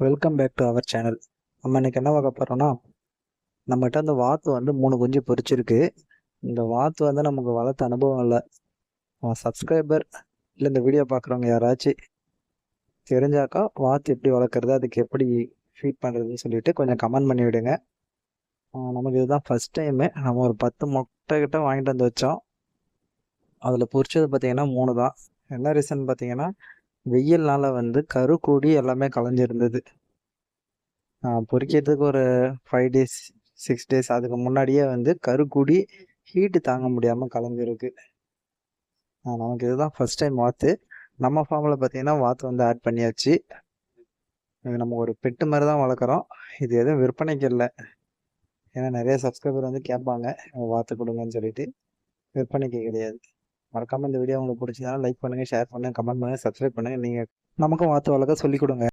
Welcome back to our channel நம்ம இன்னைக்கு என்ன பார்க்க போகிறோம்னா நம்மகிட்ட அந்த வாத்து வந்து மூணு குஞ்சு பொரிச்சிருக்கு. இந்த வாத்து வந்து நமக்கு வளர்த்த அனுபவம் இல்லை. சப்ஸ்கிரைபர் இல்லை இந்த வீடியோ பார்க்குறவங்க யாராச்சும் தெரிஞ்சாக்கா வாத்து எப்படி வளர்க்குறது அதுக்கு எப்படி ஃபீட் பண்ணுறதுன்னு சொல்லிட்டு கொஞ்சம் கமெண்ட் பண்ணி விடுங்க. நமக்கு இதுதான் ஃபஸ்ட் டைமு நம்ம ஒரு பத்து மொட்டை கிட்ட வாங்கிட்டு வந்து வச்சோம். அதில் பொறிச்சது பார்த்திங்கன்னா மூணு தான். என்ன ரீசன் பார்த்தீங்கன்னா வெயில்னால வந்து கரு கூடி எல்லாமே கலைஞ்சிருந்தது. பொறிக்கிறதுக்கு ஒரு ஃபைவ் டேஸ் சிக்ஸ் டேஸ் அதுக்கு முன்னாடியே வந்து கரு கூடி ஹீட்டு தாங்க முடியாமல் கலைஞ்சிருக்கு. நமக்கு இதுதான் ஃபஸ்ட் டைம் வாத்து. நம்ம ஃபார்மில் பார்த்தீங்கன்னா வாத்து வந்து ஆட் பண்ணியாச்சு. இது நம்ம ஒரு பெட்டு மாதிரி தான் வளர்க்குறோம். இது எதுவும் விற்பனைக்கு இல்லை. ஏன்னா நிறைய சப்ஸ்கிரைபர் வந்து கேட்பாங்க வாத்து கொடுங்கன்னு சொல்லிட்டு. விற்பனைக்கு கிடையாது. மறக்காம இந்த வீடியோ உங்களுக்கு பிடிச்சதுனா லைக் பண்ணுங்க ஷேர் பண்ணுங்க கமெண்ட் பண்ணுங்கள் சப்ஸ்கிரைப் பண்ணுங்கள் நீங்க நமக்கும் வாத்து வழக்க சொல்லிக் கொடுங்க.